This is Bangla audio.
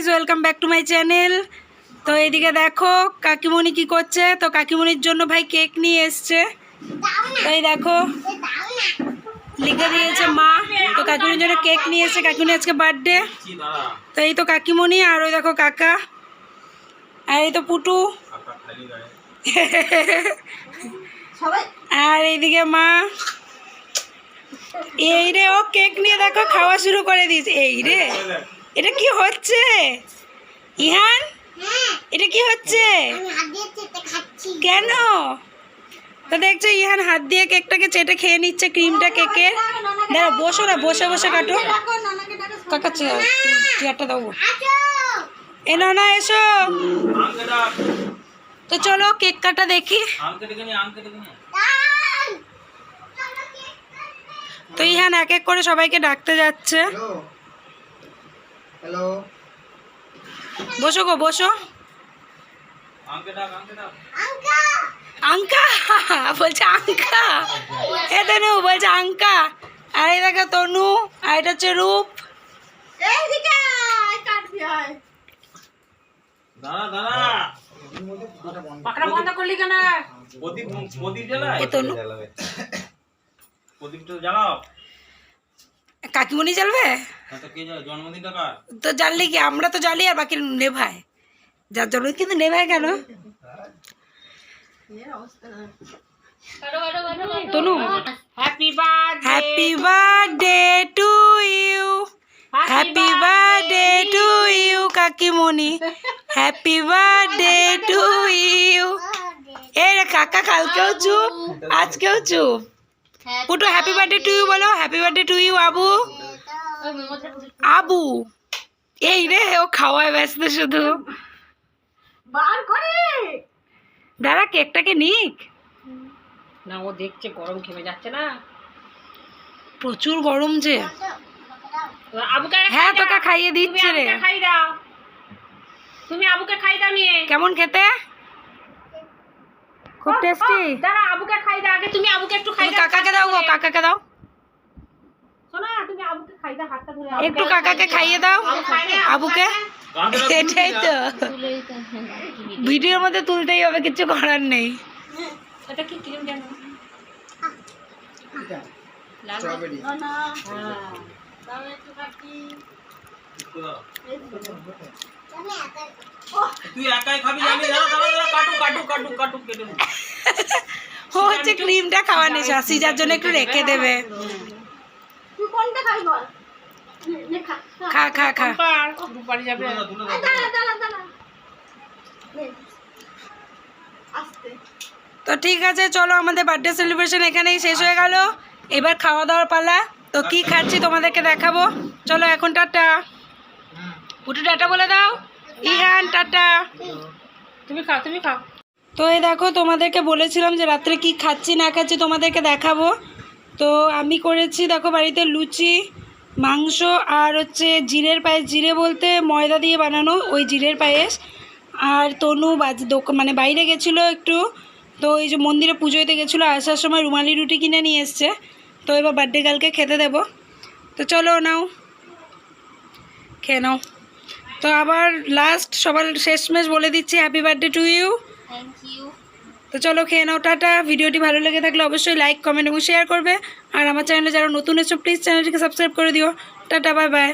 Guys welcome back to my channel তো এইদিকে দেখো, কাকিমণি কি করছে? তো কাকিমণির জন্য ভাই কেক নিয়ে এসছে। এই দেখো, লিখে দিয়েছে মা। তো কাকিমণির জন্য কেক নিয়ে এসছে। কাকিমণি আজকে বার্থডে তো এই তো কাকিমণি আর ওই দেখো কাকা। আর এই তো পুটু। আর এইদিকে মা। এই রে, ও কেক নিয়ে দেখো, খাওয়া শুরু করে দিয়েছে। এই রে। এটা কি হচ্ছে? ইহান এটা কি হচ্ছে? কেন? তো দেখছ ইহান হাত দিয়ে কেকটাকে চেটে খেয়ে নিচ্ছে ক্রিমটা কেকে। দাঁড়া বসো না বসে বসে কাটো। কাকা চেয়ার চেয়ারটা দাও। এ না না এসো তো চলো কেক কাটা দেখি। তো ইহান এক এক করে সবাইকে ডাকতে যাচ্ছে। হ্যালো বসো গো বসো। আঙ্কা বলছে আঙ্কা। এ তনু বলছে আঙ্কা। আর এই দেখো তনু আর এটা হচ্ছে রূপ। পাকড়া বন্ধ করলি কেন? এ তনু। কাকিমণি জ্বালবে? তো জ্বাললি কি? আমরা তো জ্বালি আর বাকি নেভায়। যার জন্য কিন্তু নেভায় কেন? Tanu happy birthday happy to you happy birthday to you কাকিমণি। Happy birthday to you এই রে কাকা কালকেও চুপ? আজকেও চুপ? Putu happy birthday to you বলো happy birthday to you Abu Abu এই রে ও খাওয়ায় ব্যস্ত শুধু। বার করে। দাঁড়া কেকটাকে নিক। না ও দেখছে গরম খেমে যাচ্ছে না। প্রচুর গরম যে। আবুকে হ্যাঁ তোকে খাইয়ে দিচ্ছে রে। খাই দাও। তুমি আবুকে খাই দাও নিয়ে। কেমন খেতে? খুব টেস্টি দাঁড়া আবুকে খাই দাও আগে তুমি আবুকে একটু খাই দাও কাকাকে দাও গো কাকাকে দাও। শোনা তুমি আবুকে খাই দাও হাতটা ধরে একটু কাকাকে খাইয়ে দাও। আবুকে? এটাই তো। ভিডিওর মধ্যে তুলতেই হবে কিছু করার নেই। এটা কি ক্রিম জানো? স্ট্রবেরি। তুই একাই খাবি জানি দাঁড়া দাঁড়া দাঁড়া কাটু কাটু কাটু কাটু কেটে ও হচ্ছে ক্রিমটা খাওয়া নেশা সিজার জন্য একটু রেখে দেবে। তুই কোনটা খাই বল? খা খা। খা দুপারি যাবে। তো ঠিক আছে চলো আমাদের বার্থডে সেলিব্রেশন এখানেই শেষ হয়ে গেল। এবার খাওয়া দাওয়ার পালা। তো কি খাচ্ছি তোমাদেরকে দেখাবো। চলো এখন টাটা। পুটু টাটা বলে দাও। ইহান টাটা। তুমি খাও তুমি খাও। তো এই দেখো তোমাদেরকে বলেছিলাম যে রাত্রে কি খাচ্ছি না খাচ্ছি তোমাদেরকে দেখাবো। তো আমি করেছি দেখো বাড়িতে লুচি মাংস আর হচ্ছে জিরের পায়েস। জিরে বলতে ময়দা দিয়ে বানানো ওই জিরের পায়েস। আর তনু বাজ মানে বাইরে গেছিল একটু। তো এই যে মন্দিরে পুজো দিতে গেছিল আসার সময় রুমালি রুটি কিনে নিয়ে এসছে। তো এবার বার্থডে গার্লকে খেতে দেবো। তো চলো নাও। খেয়ে নাও। তো আবার লাস্ট সবার শেষমেশ বলে দিচ্ছি হ্যাপি বার্থডে টু ইউ তো চলো খেয়ে নাও টাটা। ভিডিওটি ভালো লেগে থাকলে অবশ্যই লাইক কমেন্ট এবং শেয়ার করবে। আর আমার চ্যানেলে যারা নতুন এসব প্লিজ চ্যানেলটিকে সাবস্ক্রাইব করে দিও। Tata bye bye